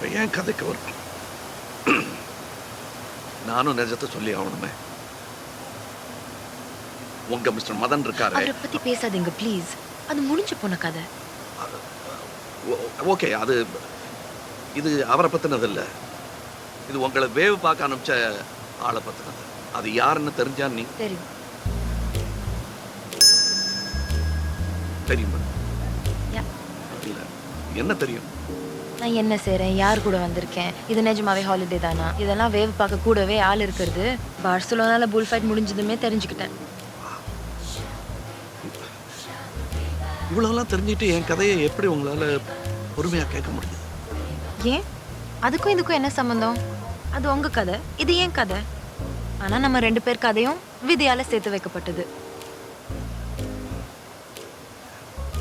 இப்போ ஏன் கதைக்கு வரும்? நானும் நிஜத்தை சொல்லி ஆகணுமே. உங்க மிஸ்டர் மதன் இருக்காரு. அவரை பத்தி பேசாதீங்க ப்ளீஸ் அது முடிஞ்சு போன கதை. ஓகே அது இது அவரை பத்தினது இல்ல. இது உங்களை வேவு பார்க்க அனுப்பிச்ச ஆளை பத்தினது. அது யாருன்னு தெரிஞ்சா நீ தெரியும். தெரியுமா. என்ன தெரியும்? நான் என்ன செய்றேன்? யார் கூட வந்திருக்கேன்? இது நிஜமாவே ஹாலிடே தானா? இதெல்லாம் வேவ் பார்க்க கூடவே ஆள் இருக்கிறது. பார்சலோனால புல் ஃபைட் முடிஞ்சதுமே தெரிஞ்சுக்கிட்டேன். இவ்வளவுலாம் தெரிஞ்சுட்டு என் கதையை எப்படி உங்களால பொறுமையா கேட்க முடியுது? ஏன்? அதுக்கும் இதுக்கும் என்ன சம்மந்தம் அது உங்க கதை. இது ஏன் கதை? ஆனா நம்ம ரெண்டு பேர் கதையும் விதியால சேர்த்து வைக்கப்பட்டது.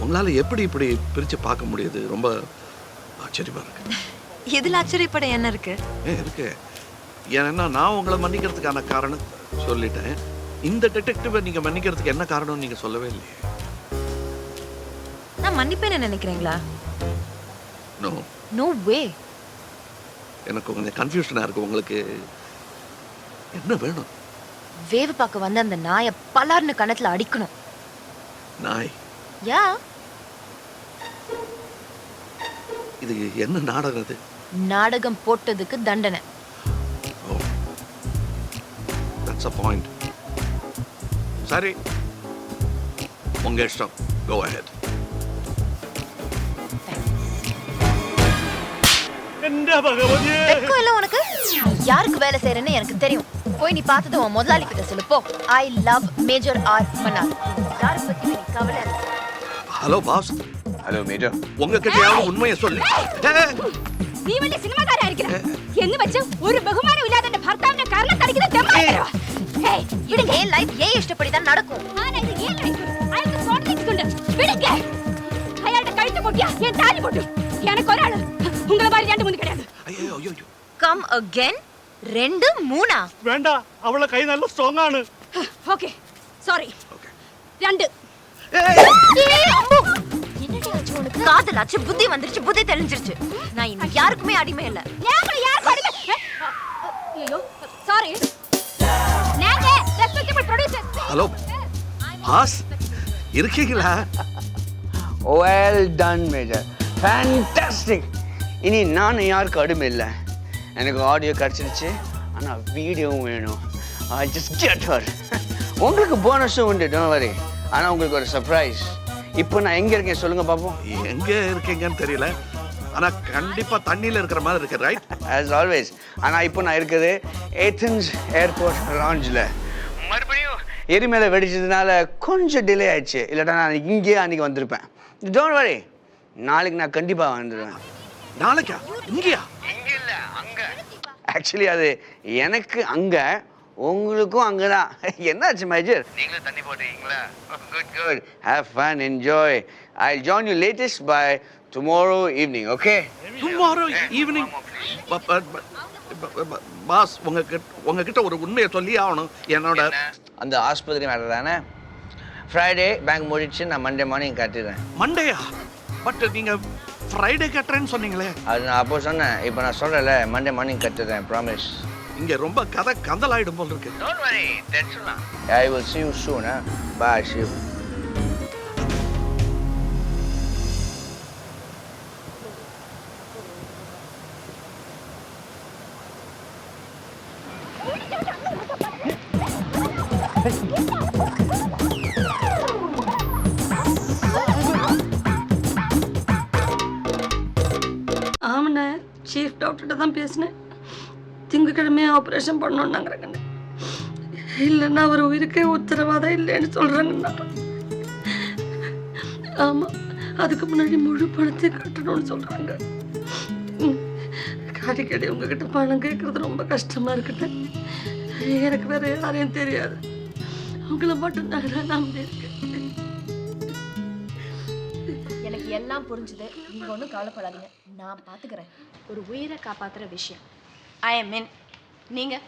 உங்களால எப்படி இப்படி பிரிச்சு பார்க்க முடியுது? ரொம்ப ஆச்சரியமா இருக்கு. இதுல ஆச்சரியப்பட என்ன இருக்கு? இருக்கு. ஏன்னா நான் உங்களை மன்னிக்கிறதுக்கான காரணம் சொல்லிட்டேன். இந்த டிடெக்டிவை நீங்க மன்னிக்கிறதுக்கு என்ன காரணம் நீங்க சொல்லவே இல்லையே. நான் மன்னிப்பேன்னு நினைக்கிறீங்களா? நோ நோ வே எனக்கு கொஞ்சம் கன்ஃபியூஷனா இருக்கு உங்களுக்கு. என்ன வேணும்? வேவு பார்க்க வந்து அந்த நாயை பலார்னு கணத்துல அடிக்கணும். நாய்? யா. இது என்ன நாடகம் அது? நாடகம் போட்டதுக்கு தண்டனை. தட்ஸ் அ பாயிண்ட் சரி. உங்க இஷ்டம். கோ அஹெட் உனக்கு? யாருக்கு வேலை செய்யறேன்னு எனக்கு தெரியும். போய் நீ பார்த்தது உன் முதலாளி கிட்ட சொல்லு போ. I love major R Mannar யாரை பத்தி நீ கவலை? ஹலோ பாஸ் ഹലോ മേജർ നീ വലിയ സിനിമാ താരായിരിക്കണം എന്ന് വെച്ച് ഒരു ബഹുമാനം ഇല്ലാതെ എന്റെ ഭർത്താവിനെ കർണത്തടിക്കുന്ന ഇഷ്ടപ്പെടുത്താൻ നടക്കും. അയാളുടെ കഴുത്ത് പൊട്ടിയാ ഞാൻ താലി പൊട്ടു. എനക്ക് ഒരാൾ. ഉങ്ങളെ മാറി രണ്ടു മൂന്ന് കിടയാണ് രണ്ട് മൂന്നാ. വേണ്ട അവളുടെ കൈ നല്ല സ്ട്രോങ് ആണ്. ഓക്കെ സോറി காதலாச்சு புத்தி வந்துருச்சு புத்தி தெளிஞ்சிருச்சு. நான் இன்னைக்கு யாருக்குமே அடிமை இல்ல. சாரி ஹலோ ஹாஸ் இருக்கீங்களா? வெல் டன் மேஜர் ஃபேண்டாஸ்டிக் இனி நான் யாருக்கும் அடிமை இல்லை. எனக்கு ஆடியோ கிடச்சிருச்சு. ஆனால் வீடியோவும் வேணும். ஐ ஜஸ்ட் கெட் ஹர் உங்களுக்கு போனஸும் உண்டு டோன் வரி ஆனால் உங்களுக்கு ஒரு சர்ப்ரைஸ் இப்போ நான் எங்கே இருக்கேன் சொல்லுங்க பார்ப்போம் எங்க இருக்கீங்கன்னு தெரியல. ஆனா கண்டிப்பா தண்ணியில இருக்கிற மாதிரி இருக்கு ரைட் ஆஸ் ஆல்வேஸ் ஆனால் இப்போ நான் இருக்குது ஏத்தன்ஸ் ஏர்போர்ட் லாஞ்சில் மறுபடியும்? எரிமலை வெடிச்சதுனால கொஞ்சம் டிலே ஆயிடுச்சு. இல்லாட்டா நான் இங்கேயே அன்னைக்கு வந்திருப்பேன். டோன்ட் வரி நாளைக்கு நான் கண்டிப்பாக வந்துடுவேன் நாளைக்கா? இங்கயா? இங்க இல்ல அங்க. ஆக்சுவலி அது எனக்கு அங்க உங்களுக்கும் அங்கதான். என்னாச்சு மேஜர் நீங்களும் தண்ணி போட்டீங்களா good good have fun enjoy I join you latest bye tomorrow evening okay tomorrow evening boss உங்ககிட்ட உங்ககிட்ட ஒரு உண்மையை சொல்லி ஆகணும். என்னோட அந்த ஆஸ்பத்திரி மேலே தானே? ஃப்ரைடே பேங்க் முடிச்சு நான் மண்டே மார்னிங் கட்டிடுறேன். மண்டேயா பட் நீங்க ஃப்ரைடே கட்டுறேன்னு சொன்னீங்களே. அது நான் அப்போ சொன்னேன். இப்போ நான் சொல்கிறேன்ல மண்டே மார்னிங் கட்டிடுறேன் ப்ராமிஸ் இங்க ரொம்ப கதை கந்தலாயிடும் போல் இருக்கு tension I will see you soon, huh? Bye, see you. ஆமாண்ணே சீஃப் டாக்டர்கிட்ட தான் பேசினேன் திங்கக்கிழமையே ஆப்ரேஷன் பண்ணணுன்னாங்கிறாங்கண்ணே இல்லைன்னா அவர் உயிருக்கே உத்தரவாதம் இல்லைன்னு சொல்கிறாங்கண்ணா ஆமாம் அதுக்கு முன்னாடி முழு பணத்தை கட்டணும்னு சொல்கிறாங்க அடிக்கடி உங்ககிட்ட பணம் கேட்குறது ரொம்ப கஷ்டமாக இருக்குண்ணே. எனக்கு வேற யாரையும் தெரியாது. உங்களை மட்டும் நான் நம்பி இருக்கேன். எனக்கு எல்லாம் புரிஞ்சுது. நீங்க ஒன்றும் கவலைப்படாதீங்க. நான் பார்த்துக்கிறேன் ஒரு உயிரை காப்பாத்துற விஷயம். ஐ எம் இன் நீங்கள்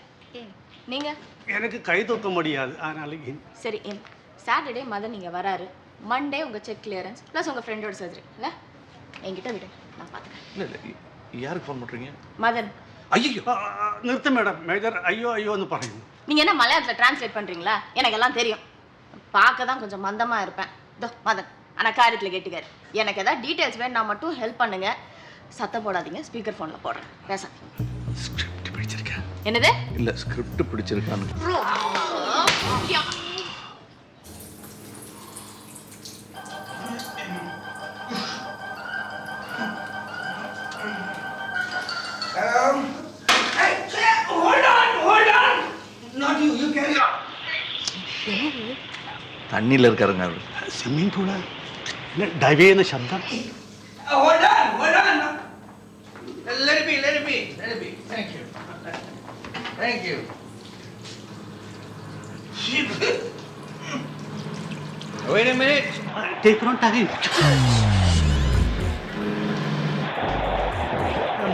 நீங்கள் எனக்கு கை தூக்க முடியாது அதனால இன் சரி இன் சாட்டர்டே மதன் நீங்கள் வராரு. மண்டே உங்கள் செக் கிளியரன்ஸ் ப்ளஸ் உங்கள் ஃப்ரெண்டோட சர்ஜரி இல்லை? என்கிட்ட விடு நான் பார்த்துக்கிறேன் இல்லை யாருக்கு ஃபோன் பண்ணுறீங்க மதன் ஐயோ நிறுத்த மேடம் மேஜர் ஐயோ வந்து பாருங்க. நீங்கள் என்ன மலையாளத்தில் டிரான்ஸ்லேட் பண்ணுறீங்களா எனக்கு எல்லாம் தெரியும். பார்க்க தான் கொஞ்சம் மந்தமாக இருப்பேன். இதோ மதன் ஆனால் காரியத்தில் கேட்டுக்காரு. எனக்கு எதாவது டீட்டெயில்ஸ் வேணும் நான் மட்டும் ஹெல்ப் பண்ணுங்க. சத்தம் போடாதீங்க ஸ்பீக்கர் ஃபோனில் போடுறேன். பேசாதீங்க. ஸ்கிரிப்ட் பிடிச்சிருக்கேன் என்னது இல்லை ஸ்கிரிப்ட் பிடிச்சிருக்கான்னு தண்ணியில் இருக்காருங்க அவர் സ്വിമ്മിംഗ് പൂള് ഡൈവ് ചെയ്യുന്ന ശബ്ദം ஜெயிக்கிறோம் டகை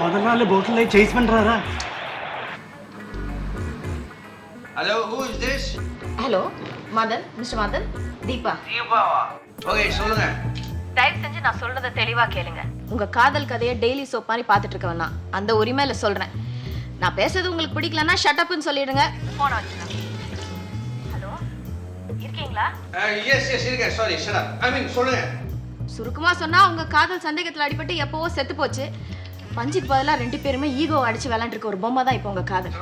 முதல் நாள் போட்டில் chase பண்ணுறாரா hello who is this hello Madan mister Madan Deepa. தீபாவா. Okay சொல்லுங்க. தயவு செஞ்சு நான் சொல்றத தெளிவா கேளுங்க. உங்க காதல் கதையை டெய்லி சோப் மாதிரி பார்த்துட்டு இருக்க வேணாம் அந்த உரிமையில சொல்றேன். நான் பேசுறது உங்களுக்கு பிடிக்கலன்னா ஷட் அப்னு சொல்லிடுங்க. போன வச்சுருங்க இருக்கீங்களா எஸ் எஸ் இருக்க sorry shut up I mean சொல்லுங்க. சுருக்கமா சொன்னா உங்க காதல் சந்தேகத்துல அடிபட்டு எப்பவோ செத்து போச்சு. பஞ்சுக்கு பதிலா ரெண்டு பேருமே ஈகோ அடிச்சு விளாண்டுருக்க ஒரு பொம்மை தான் இப்போ உங்க காதல்.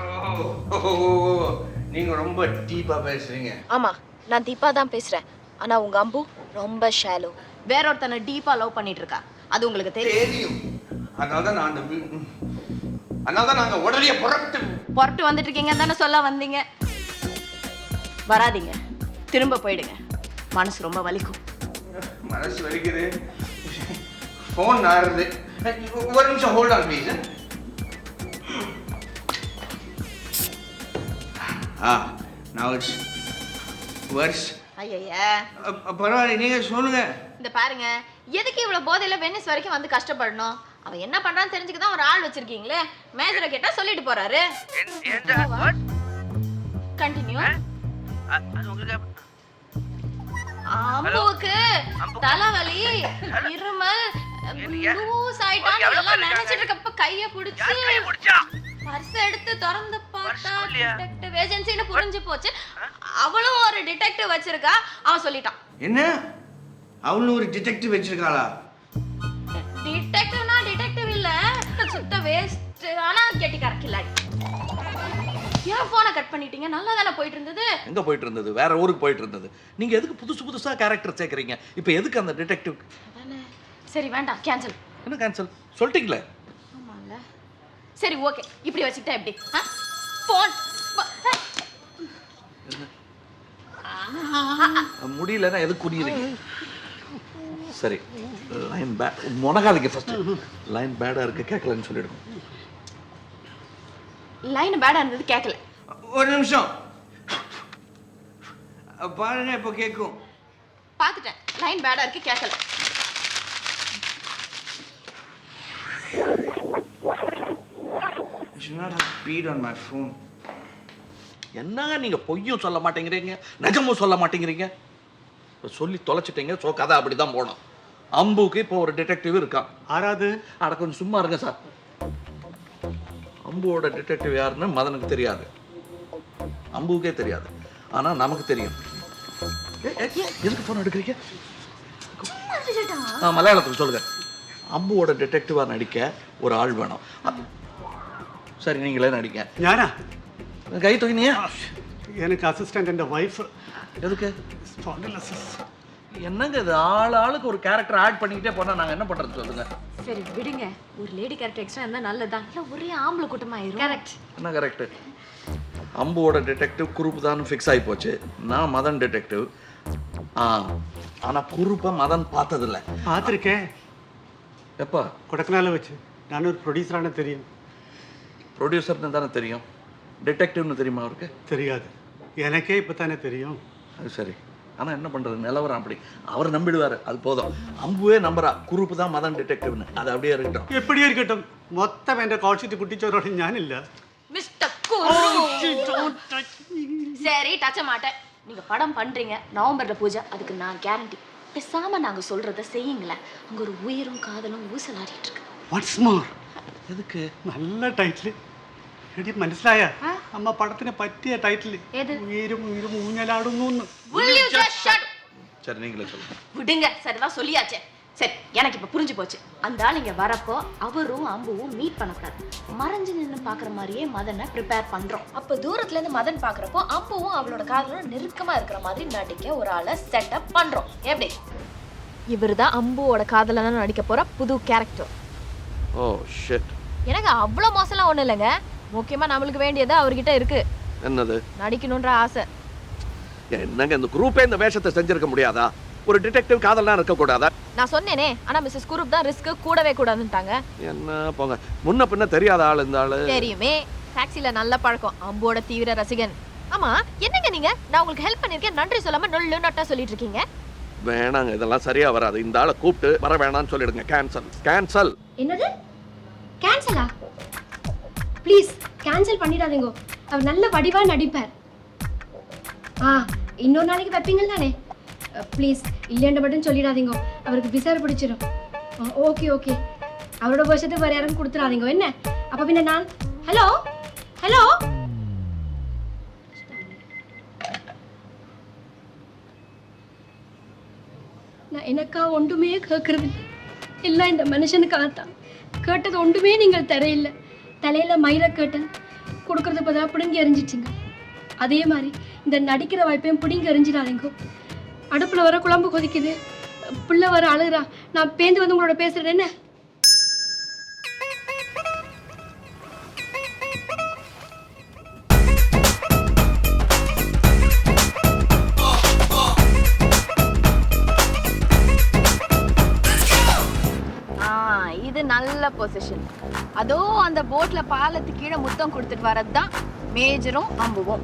நீங்க ரொம்ப டீப்பா பேசுறீங்க. ஆமா நான் தீபா தான் பேசுறேன். ஆனா உங்க அம்பு ரொம்ப ஷாலோ வேற ஒருத்தனை டீப்பா லவ் பண்ணிட்டு இருக்கா அது உங்களுக்கு தெரியும். தெரியும். அதனால தான் நான் அந்த வீ- ம். அதனால தான் நாங்க உடனே புறப்பட்டு புறட்டு வந்துட்டு இருக்கீங்க தானே சொல்ல வந்தீங்க. வராதீங்க. திரும்ப போயிடுங்க. மனசு ரொம்ப வலிக்கும். மனசு வலிக்குது. ஃபோன் ஆறுது ஒரு நிமிஷம் hold on please ah it's worse ஐயா பரவாயில்ல நீங்க சொல்லுங்க. இந்த பாருங்க எதுக்கு இவ்வளவு போதையில வெனிஸ் வரைக்கும் வந்து கஷ்டப்படணும்? அவன் என்ன பண்றான்னு தெரிஞ்சுக்க தான் ஒரு ஆள் வச்சிருக்கீங்களே. மேஜரை கேட்டா சொல்லிட்டு போறாரு. கண்டினியூ அம்புவுக்கு தலைவலி இருமல் லூஸ் ஆயிட்டான்னு எல்லாம் நினைச்சிட்டு இருக்கப்ப கைய புடிச்சு பர்ஸ் எடுத்து திறந்து பார்த்தா டிடெக்டிவ் ஏஜென்சின்னு புரிஞ்சு போச்சு. அவளும் ஒரு டிடெக்டிவ் வச்சிருக்கா. அவன் சொல்லிட்டான். என்ன? அவளும் ஒரு டிடெக்டிவ் வச்சிருக்காளா? டிடெக்டிவ்னா டிடெக்டிவ் இல்ல. சுத்த வேஸ்ட் ஆனா கெட்டிக்கார கில்லாடி ஏன் போனை கட் பண்ணிட்டீங்க? நல்லா தானே போயிட்டு இருந்தது எங்கே போயிட்டு இருந்தது வேற ஊருக்கு போயிட்டு இருந்தது நீங்கள் எதுக்கு புதுசு புதுசாக கேரக்டர் சேர்க்குறீங்க? இப்போ எதுக்கு அந்த டிடெக்டிவ் சரி வேண்டாம். கேன்சல் என்ன கேன்சல் சொல்லிட்டீங்களே? ஆமால சரி ஓகே இப்படி வச்சுக்கிட்டா எப்படி? போன் முடியலன்னா எதுக்கு குனியுறீங்க? சரி லைன் பேட் முனகாதீங்க ஃபர்ஸ்ட் லைன் பேடாக இருக்கு கேட்கலன்னு சொல்லிடுங்க. லைன் பேடா இருந்தது கேட்கல ஒரு நிமிஷம். பாருங்க இப்போ கேட்கும் பார்த்துட்டேன். லைன் பேடா இருக்கு கேட்கல should not have என்னங்க நீங்க பொய்யும் சொல்ல மாட்டேங்கிறீங்க நிஜமும் சொல்ல மாட்டேங்கிறீங்க? சொல்லி தொலைச்சிட்டீங்க ஸோ கதை அப்படிதான் போனோம். அம்புக்கு இப்போ ஒரு டிடெக்டிவ் இருக்கான். ஆறாது அட கொஞ்சம் சும்மா இருங்க சார். அம்புவோட டிடெக்டிவ் யாருன்னு மதனுக்கு தெரியாது. அம்புவுக்கே தெரியாது. ஆனால் நமக்கு தெரியும். எதுக்கு ஃபோன் எடுக்கிறீங்க? ஆ மலையாளத்தில் சொல்லுங்க. அம்புவோட டிடெக்டிவாக நடிக்க ஒரு ஆள் வேணும். சரி நீங்களே நடிங்க. யாரா? கை தூக்கினியா? எனக்கு அசிஸ்டன்ட் என் ஒய்ஃப் எதுக்கு? ஸ்பாண்டிலசிஸ் என்னங்க இது? ஆள் ஆளுக்கு ஒரு கேரக்டர் ஆட் பண்ணிக்கிட்டே போனால் நாங்கள் என்ன பண்ணுறது சொல்லுங்க. சரி விடுங்க. ஒரு லேடி கேரக்டர் எக்ஸ்ட்ரா இருந்தா நல்லதுதான். இல்ல ஒரே ஆம்பளை கூட்டமா ஆயிரும். கரெக்ட் என்ன கரெக்டு அம்புவோட டிடெக்டிவ் குரூப் தான் ஃபிக்ஸ் ஆகி போச்சு. நான் மதன் டிடெக்டிவ் ஆ ஆனால் குரூப்பை மதன் பார்த்ததில்ல. பார்த்துருக்கேன். எப்போ? கொடக்கனால வச்சு. நான் ஒரு ப்ரொடியூசரான தெரியும். ப்ரொடியூசர்னு தானே தெரியும். டிடெக்டிவ்னு தெரியுமா அவருக்கு? தெரியாது. எனக்கே இப்போ தானே தெரியும். அது சரி. ஆனால் என்ன பண்ணுறது நிலவரம் அப்படி அவர் நம்பிடுவார் அது போதும் அம்புவே நம்புறா குரூப் தான் மதன் டிடெக்டிவ்னு அது அப்படியே இருக்கட்டும் എപ്പടി ഇരിക്കട്ടും മൊത്തം എൻ്റെ കോൾ ഷീറ്റ് കുട്ടിച്ചോരോട് ഞാനില്ല மிஸ்டர் குரு சரி டச்ச மாட்டேன் நீங்க படம் பண்றீங்க நவம்பர்ல பூஜை அதுக்கு நான் கேரண்டி பேசாம நாங்க சொல்றத செய்யுங்களேன் அங்க ஒரு உயிரும் காதலும் ஊசலாடிட்டு இருக்கு വാട്ട്സ് മോർ எதுக்கு നല്ല ടൈറ്റിൽ എടി മനസ്സിലായ അമ്മ പടത്തിന് പറ്റിയ ടൈറ്റിൽ ഉയരും ഉയരും ഊഞ്ഞലാടുന്നു എന്ന്. Will you just shut சரி நீங்களே சொல்லுங்க விடுங்க சரிதான் சொல்லியாச்சே சரி எனக்கு இப்ப புரிஞ்சு போச்சு அந்த ஆள் இங்க வரப்போ அவரும் அம்புவும் மீட் பண்ணக்கூடாது மறைஞ்சு நின்னு பாக்குற மாதிரியே மதனை ப்ரிப்பேர் பண்றோம் அப்ப தூரத்துல இருந்து மதன் பாக்குறப்போ அம்புவும் அவளோட காதலோட நெருக்கமா இருக்கிற மாதிரி நடிக்க ஒரு ஆளை செட்டப் பண்றோம் எப்படி இவர்தான் அம்புவோட காதலனா நடிக்க போற புது கேரக்டர் ஓ ஷிட் எனக்கு அவ்வளோ மோசம்லாம் ஒன்றும் இல்லைங்க முக்கியமா நம்மளுக்கு வேண்டியது அவர்கிட்ட இருக்கு. என்னது? நடிக்கணுன்ற ஆசை. என்னங்க இந்த குரூப்பே இந்த வேஷத்தை செஞ்சிருக்க முடியாதா? ஒரு டிடெக்டிவ் காதல்லாம் இருக்கக்கூடாதா நான் சொன்னேனே ஆனா மிஸ்ஸஸ் குரூப் தான் ரிஸ்க் கூடவே கூடாதுன்ட்டாங்க. என்ன போங்க முன்ன பின்ன தெரியாத ஆள் இந்த ஆளு தெரியுமே டாக்ஸில நல்ல பழக்கம் அம்போட தீவிர ரசிகன். ஆமா என்னங்க நீங்க? நான் உங்களுக்கு ஹெல்ப் பண்ணிருக்கேன் நன்றி சொல்லாம நொல்லு நட்டா சொல்லிட்டு இருக்கீங்க வேணாங்க இதெல்லாம் சரியா வராது. இந்த ஆளை கூப்பிட்டு வர வேணாம்னு சொல்லிடுங்க கேன்சல் கேன்சல் என்னது? கேன்சலா ப்ளீஸ் கேன்சல் பண்ணிடாதீங்க. அவர் நல்ல வடிவாக நடிப்பார். ஆ இன்னொரு நாளைக்கு வைப்பீங்க தானே ப்ளீஸ் இல்லைன்ற மட்டும் சொல்லிடாதீங்க. அவருக்கு விசார பிடிச்சிடும் ஓகே ஓகே அவரோட வருஷத்துக்கு வேறு யாரும் கொடுத்துடாதீங்க. என்ன? அப்போ பின்ன நான்? ஹலோ ஹலோ நான் எனக்கா ஒன்றுமே கேட்கறது இல்லை இந்த மனுஷனுக்காகத்தான். கேட்டது ஒன்றுமே நீங்கள் தரையில்லை தலையில மயில கேட்டேன் கொடுக்கறது பதிலாக பிடுங்கி எறிஞ்சிச்சிங்க அதே மாதிரி இந்த நடிக்கிற வாய்ப்பையும் பிடுங்கி எறிஞ்சிடாதீங்க. அடுப்பில் வர குழம்பு கொதிக்குது. பிள்ளை வர அழுகுறா. நான் பேந்து வந்து உங்களோட பேசுகிறேன் என்ன? பொசிஷன் அதோ அந்த போட்ல பாலத்து கீழே முத்தம் கொடுத்துட்டு வரது தான் மேஜரும் அம்புவும்.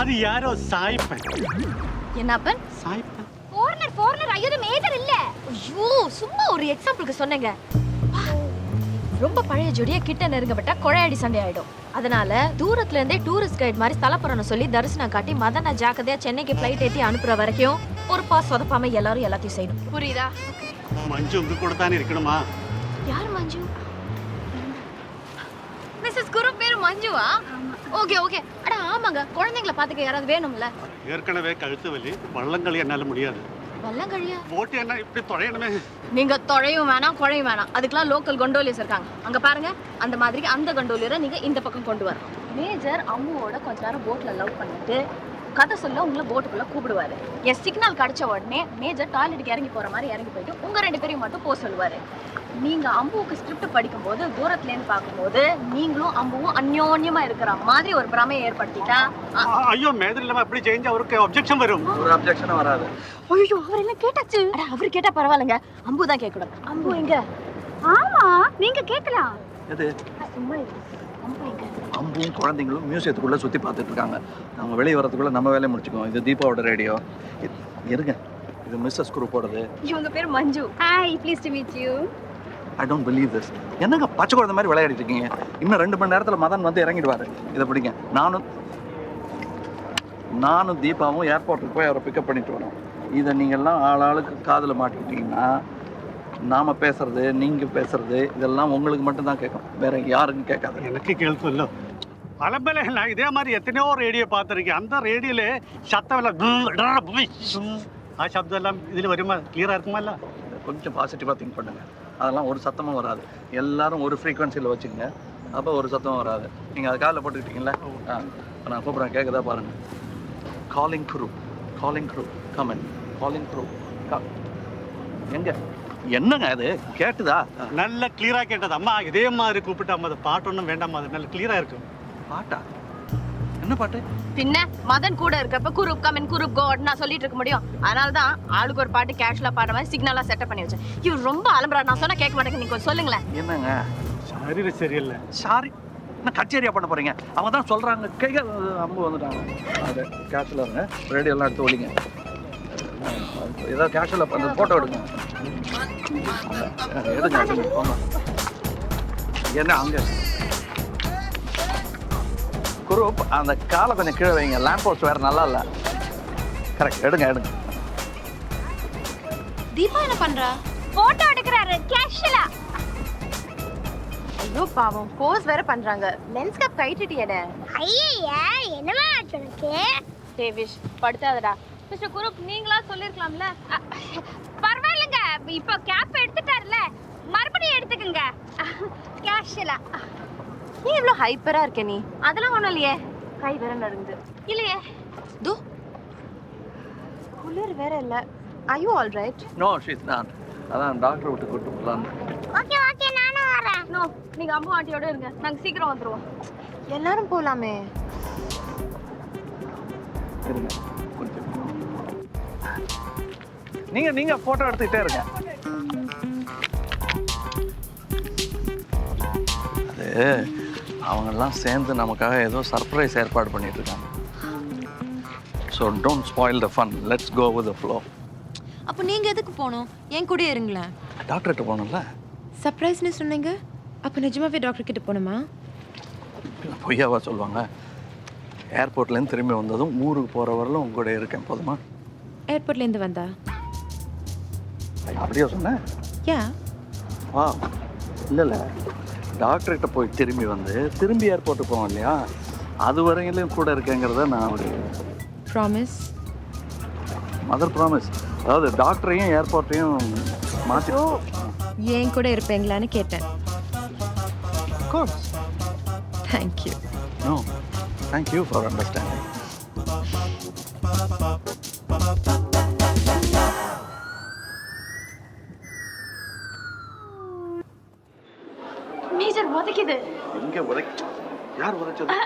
அது யாரோ சாய்ப்பன். என்னப்பன் சாய்ப்பன். ஃபோர்னர் ஃபோர்னர் ஐயோ மேஜர் இல்ல. ஐயோ சும்மா ஒரு எக்ஸாம்பிளுக்கு சொன்னேங்க. ரொம்ப பழைய ஜோடியா கிட்ட நெருங்கப்பட்ட கொழையடி சண்டை ஆயிடும். அதனால தூரத்துல இருந்தே டூரிஸ்ட் கைட் மாதிரி ஸ்தலப்புறம்னு சொல்லி தரிசனம் காட்டி மதன ஜாக்கிரதையா சென்னைக்கு ஃப்ளைட் ஏத்தி அனுப்புற வரைக்கும் ஒரு பாஸ் சொதப்பாம எல்லாரும் எல்லாத்தையும் செய்யணும். புரியுதா? மஞ்சு உங்க கூட தானே இருக்கணுமா? யார் மஞ்சு? மிஸ்ஸஸ் குரு பேரு மஞ்சுவா? ஓகே ஓகே அட ஆமாங்க. குழந்தைங்கள பாத்துக்க யாராவது வேணும்ல? ஏற்கனவே கழுத்து வலி வள்ளம் களி என்னால முடியாது. வல்லங்கழியா போட்டு என்ன இப்படி தொலையணுமே நீங்க தொழையும் வேணாம் குழையும் வேணாம். அதுக்கெல்லாம் லோக்கல் கொண்டோலியர்ஸ் இருக்காங்க. அங்க பாருங்க. அந்த மாதிரி அந்த கொண்டோலியரை நீங்க இந்த பக்கம் கொண்டு வரணும். மேஜர் அம்முவோட கொஞ்ச நேரம் போட்ல லவ் பண்ணிட்டு கதை சொல்ல உங்களை போட்டுக்குள்ளே கூப்பிடுவாரு. என் சிக்னல் கிடச்ச உடனே மேஜர் டாய்லெட்டுக்கு இறங்கி போகிற மாதிரி இறங்கி போயிட்டு உங்கள் ரெண்டு பேரையும் மட்டும் போக சொல்லுவார். நீங்கள் அம்புவுக்கு ஸ்கிரிப்ட் படிக்கும்போது தூரத்துலேருந்து பார்க்கும்போது நீங்களும் அம்புவும் அந்யோன்யமாக இருக்கிற மாதிரி ஒரு பிரமையை ஏற்படுத்திட்டா? ஐயோ மேஜர் இல்லாமல் அப்படி சேஞ்ச் அவருக்கு அப்ஜெக்ஷன் வரும். ஒரு அப்ஜெக்ஷன் வராது. ஐயோ அவர் என்ன கேட்டாச்சு? அவர் கேட்டால் பரவாயில்லங்க. அம்பு தான் கேட்கக்கூடாது அம்பு எங்க? ஆமா நீங்க கேட்கலாம். எது? சும்மா இருக்கு அம்பு எங்க? அம்பும் குழந்தைங்களும் மியூசியத்துக்குள்ளே சுற்றி பார்த்துட்ருக்காங்க அவங்க வெளியே வரதுக்குள்ளே நம்ம வேலையை முடிச்சுக்குவோம். இது தீபாவோட ரேடியோ இருங்க. இது மிஸ்ஸஸ் குரூப்போடது. இவங்க பேர் Manju. Hi please to meet you I don't believe this என்னங்க பச்சை குழந்தை மாதிரி விளையாடிட்டு இருக்கீங்க? இன்னும் ரெண்டு மணி நேரத்தில் மதன் வந்து இறங்கிடுவார். இதை பிடிங்க. நானும் நானும் தீபாவும் ஏர்போர்ட்டுக்கு போய் அவரை பிக்கப் பண்ணிட்டு வரோம். இதை நீங்கள்லாம் ஆள் ஆளுக்கு காதில் மாட்டிக்கிட்டீங்கன்னா நாம் பேசுறது நீங்கள் பேசுறது இதெல்லாம் உங்களுக்கு மட்டும்தான் கேட்கும். வேற யாருன்னு கேட்காது. எனக்கு கேட்கும் இல்லை அலம்பல நான் இதே மாதிரி எத்தனையோ ரேடியோ பார்த்துருக்கேன். அந்த ரேடியோல சத்தம் எல்லாம் ஆ சப்தம் எல்லாம் இதில் வருமா? கிளியராக இருக்குமா கொஞ்சம் பாசிட்டிவாக திங்க் பண்ணுங்க. அதெல்லாம் ஒரு சத்தமும் வராது. எல்லாரும் ஒரு ஃப்ரீக்வன்சியில் வச்சுக்கோங்க. அப்போ ஒரு சத்தம் வராது. நீங்கள் அது காலில் போட்டுக்கிட்டீங்களா ஆ நான் கூப்பிட்றேன் கேட்குதா பாருங்கள் calling crew calling crew come on calling crew எங்கே? என்னங்க அது? கேட்டுதா நல்ல கிளியராக கேட்டது. அம்மா இதே மாதிரி கூப்பிட்டு அம்மா அது பாட்டு ஒன்றும் வேண்டாமா அது நல்ல கிளியராக இருக்கும். பாட்டா? என்ன பாட்டு? பின்ன மதன் கூட இருக்கப்ப குரூப் கமெண்ட் குரூப் கோ நான் சொல்லிட்டு இருக்க முடியும். அதனால தான் ஆளுக்கு ஒரு பாட்டு கேஷுவலா பாடுற மாதிரி சிக்னலா செட்டப் பண்ணி வச்சேன். இவர் ரொம்ப அலம்புறா நான் சொன்னா கேட்க மாட்டேங்க. நீங்க சொல்லுங்களேன். என்னங்க? சாரி சரியில்லை. சாரி. என்ன கச்சேரியா பண்ண போறீங்க? அவங்க தான் சொல்றாங்க. கை அம்பு வந்துட்டாங்க. அது கேஷுவலா இருங்க. ரேடியோ எல்லாம் எடுத்து ஒழிங்க ஏதாவது கேஷுவலா அந்த போட்டோ எடுங்க. எடுங்க என்ன அங்கே? குரூப் அந்த காலை கொஞ்சம் கீழே வைங்க. லேம்ப் போஸ்ட் வேற நல்லா இல்லை. கரெக்ட் எடுங்க எடுங்க. தீபா என்ன பண்றா? போட்டோ எடுக்கிறாரு. கேஷுவலா ஐயோ பாவம். போஸ் வேற பண்றாங்க. லென்ஸ் கேப் கழட்டிட்டியடே ஐயா என்னமா உனக்கு? டேவிஷ் படுத்தாதடா. மிஸ்டர் குரூப் நீங்களா சொல்லிருக்கலாம்ல? பரவாயில்லைங்க. இப்போ கேப் எடுத்துட்டார்ல மறுபடியும் எடுத்துக்கங்க. கேஷுவலா நீ இவ்ளோ ஹைப்பரா இருக்க நீ. அதெல்லாம் ஒண்ணும் இல்லையே. கை வேற நடுங்குது. இல்லையே. தோ. குளிர் வேற இல்ல. I you all right no she's நான் அதான் டாக்டர் விட்டு கூட்டு போகலான்னு ஓகே ஓகே நானும் வரேன். நோ நீங்க அம்மா ஆண்டியோட இருங்க. நாங்க சீக்கிரம் வந்துருவோம். எல்லாரும் போலாமே. இருங்க கொஞ்சம். நீங்க நீங்க போட்டோ எடுத்துக்கிட்டே இருங்க. அது அவங்கெல்லாம் சேர்ந்து நமக்காக ஏதோ சர்ப்ரைஸ் ஏற்பாடு பண்ணிட்டு இருக்காங்க so don't spoil the fun let's go with the flow அப்போ நீங்க எதுக்கு போகணும்? என் கூட இருங்களேன். டாக்டர்கிட்ட போகணும்ல? சர்ப்ரைஸ்னு சொன்னீங்க? அப்போ நிஜமாவே டாக்டர் கிட்ட போகணுமா? பொய்யாவா சொல்லுவாங்க. ஏர்போர்ட்லேருந்து திரும்பி வந்ததும் ஊருக்கு போகிற வரலும் உங்க கூட இருக்கேன். போதுமா? ஏர்போர்ட்லேருந்து வந்தா? அப்படியே சொன்னேன்? யா வா இல்லை இல்லை. டாக்டர்கிட்ட போய் திரும்பி வந்து திரும்பி ஏர்போர்ட்டுக்கு போவோம் இல்லையா? அது வரையிலும் கூட இருக்கேங்கிறத நான் ஒரு ப்ராமிஸ் மதர் ப்ராமிஸ் அதாவது டாக்டரையும் ஏர்போர்ட்டையும் மாற்றி என் கூட இருப்பீங்களான்னு கேட்டேன். Course thank you no thank you for understanding major உதைக்குது. எங்கே உதைக்க யார் உதைச்சது?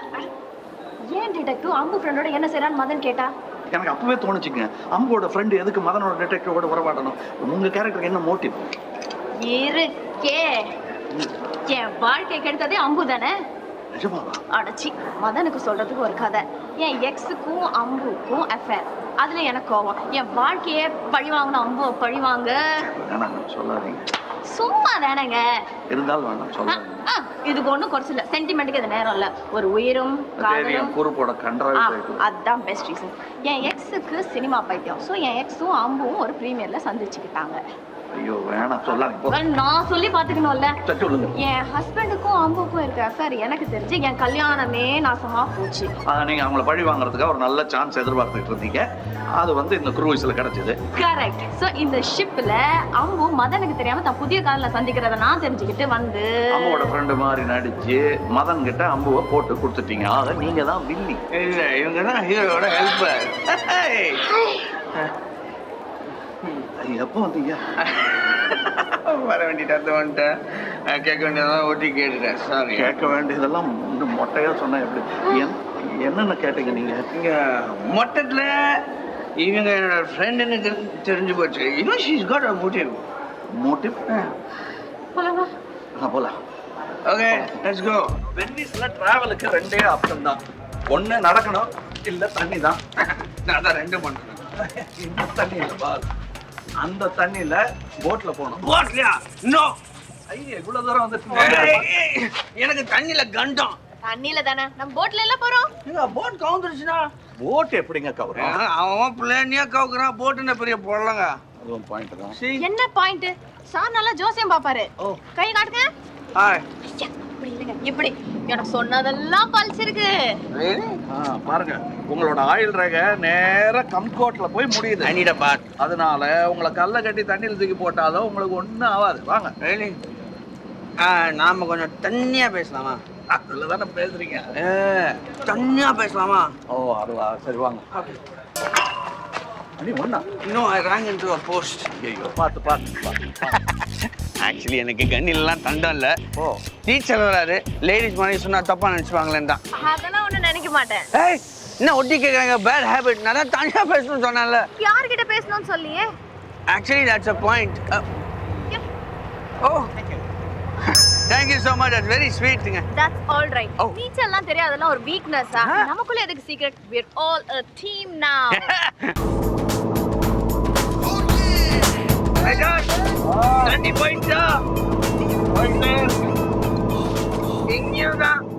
ஏன் டிடெக்டிவ் அம்பு ஃப்ரெண்டோட என்ன செய்றான்னு மதன் கேட்டா? எனக்கு அப்பவே தோணுச்சுங்க. அம்போட ஃப்ரெண்டு எதுக்கு மதனோட டிடெக்டிவோட உறவாடணும்? உங்க கேரக்டருக்கு என்ன மோட்டிவ் இருக்கே. என் வாழ்க்கை கெடுத்ததே அம்பு தானே? அடச்சி மதனுக்கு சொல்றதுக்கு ஒரு கதை. என் எக்ஸுக்கும் அம்புக்கும் அஃபேர் அதுல எனக்கு கோவம். என் வாழ்க்கையே பழி வாங்கின அம்பு பழி வாங்க சொல்லாதீங்க. சும்மா தானேங்க இருந்தாலும் சொல்லாதீங்க ஆ, இதுக்கு ஒண்ணும் குறைச்சு இல்ல. சென்டிமெண்ட்டுக்கு இது நேரம் இல்ல. ஒரு உயிரும் காதலும். குறுப்போட போயிட்டு அதான் பெஸ்ட் ரீசன் என் எக்ஸுக்கு சினிமா பைத்தியம். ஸோ என் எக்ஸும் அம்பும் ஒரு ப்ரீமியர்ல சந்திச்சுக்கிட்டாங்க. ஐயோ வேணாம் சொல்லாதீங்க. நான் சொல்லி பார்த்துக்கணும்ல. சரி, சொல்லுங்க. என் ஹஸ்பண்டுக்கும் அம்புக்கும் இருக்க அஃபேர் எனக்கு தெரிஞ்சு என் கல்யாணமே நாசமா போச்சு. நீங்க அவங்கள பழி வாங்குறதுக்காக ஒரு நல்ல சான்ஸ் எதிர்பார்த்துட்டு இருந்தீங்க. அது வந்து இந்த குரூஸ்ல கிடைச்சது. கரெக்ட் ஸோ இந்த ஷிப்ல அம்பு மதனுக்கு தெரியாம தான் புதிய காதல சந்திக்கிறத நான் தெரிஞ்சுக்கிட்டு வந்து அம்மாவோட ஃப்ரெண்டு மாதிரி நடிச்சு மதன் கிட்ட அம்புவை போட்டு கொடுத்துட்டீங்க. ஆக நீங்க தான் வில்லி. இல்லை இவங்க தான் ஹீரோட ஹெல்ப்பர் எப்போ வந்தீங்க? வர வேண்டிய தத்து வந்துட்டேன். கேட்க வேண்டியதெல்லாம் ஒட்டி கேட்டுட்டேன். சாரி கேட்க வேண்டியதெல்லாம் இன்னும் மொட்டையா சொன்னா எப்படி? என்- என்னென்ன கேட்டீங்க நீங்க? இங்க மொத்தத்தில் இவங்க என்னோட ஃப்ரெண்டுன்னு தெரிஞ்சு போச்சு. இன்னும் she's got a motive motive போலாமா? போலாம். ஓகே லெட்ஸ் கோ வென்னிஸ்ல டிராவலுக்கு ரெண்டே ஆப்ஷன் தான். ஒண்ணு நடக்கணும் இல்ல தண்ணி தான். நான் தான் ரெண்டு பண்ணுறேன் தண்ணி இல்ல பால். அந்த தண்ணியில போட்ல போகணும் போட்லையா நோ ஐயா இவ்வளவு தூரம் வந்துட்டு எனக்கு தண்ணியில கண்டம். தண்ணியில தானே? நம்ம போட்ல எல்லாம் போறோம். போட் கவுந்துருச்சுன்னா? போட் எப்படிங்க கவரும்? அவன் பிள்ளைனியா கவுக்குறான். போட்டுன்னு பெரிய போடலங்க அதுவும் பாயிண்ட் தான். என்ன பாயிண்ட் சார் நல்லா ஜோசியம் பாப்பாரு ஓ. கை காட்டுங்க. இப்படி இல்லைங்க. இப்படி. எனக்கு சொன்னதெல்லாம் பழிச்சிருக்கு. ஆ, பாருங்க. உங்களோட ஆயில் ரேகை நேரா கம்கோட்ல போய் முடியுது. ஐ நீட் பாத் அதனால உங்களை கல்ல கட்டி தண்ணியில் தூக்கி போட்டாலும் உங்களுக்கு ஒண்ணும் ஆகாது வாங்க. ஆ நாம கொஞ்சம் தண்ணியா பேசலாமா? அதுல தானே பேசுறீங்க. ஏ தண்ணியா பேசலாமா? ஓ அதுவா. சரி வாங்க. அடி ஒண்ணா? இன்னும் I rank into a post ஐயோ பார்த்து பார்த்து பார்த்து ஆக்சுவலி எனக்கு கண்ணிலலாம் தண்டம் இல்லை. ஓ. டீச்சர் வராரு. லேடிஸ் மாதிரி சொன்னா தப்பா நினச்சிப்பாங்களேன் தான். அதெல்லாம் ஒண்ணும் நினைக்க மாட்டேன். ஏய் என்ன ஒட்டி கேட்குறாங்க பேட் ஹேபிட் நான் தான் தனியாக பேசணும்னு சொன்னேன்ல. யார்கிட்ட பேசணும்னு சொல்லியே? Actually that's a point oh thank you so much that's very ஸ்வீட்டுங்க that's all right. நீச்சல்லாம் தெரியாது அதெல்லாம் ஒரு வீக்னஸா? நமக்குள்ள எதுக்கு secret Hey, Josh! Ah. 90 points na! Points na yun! King na!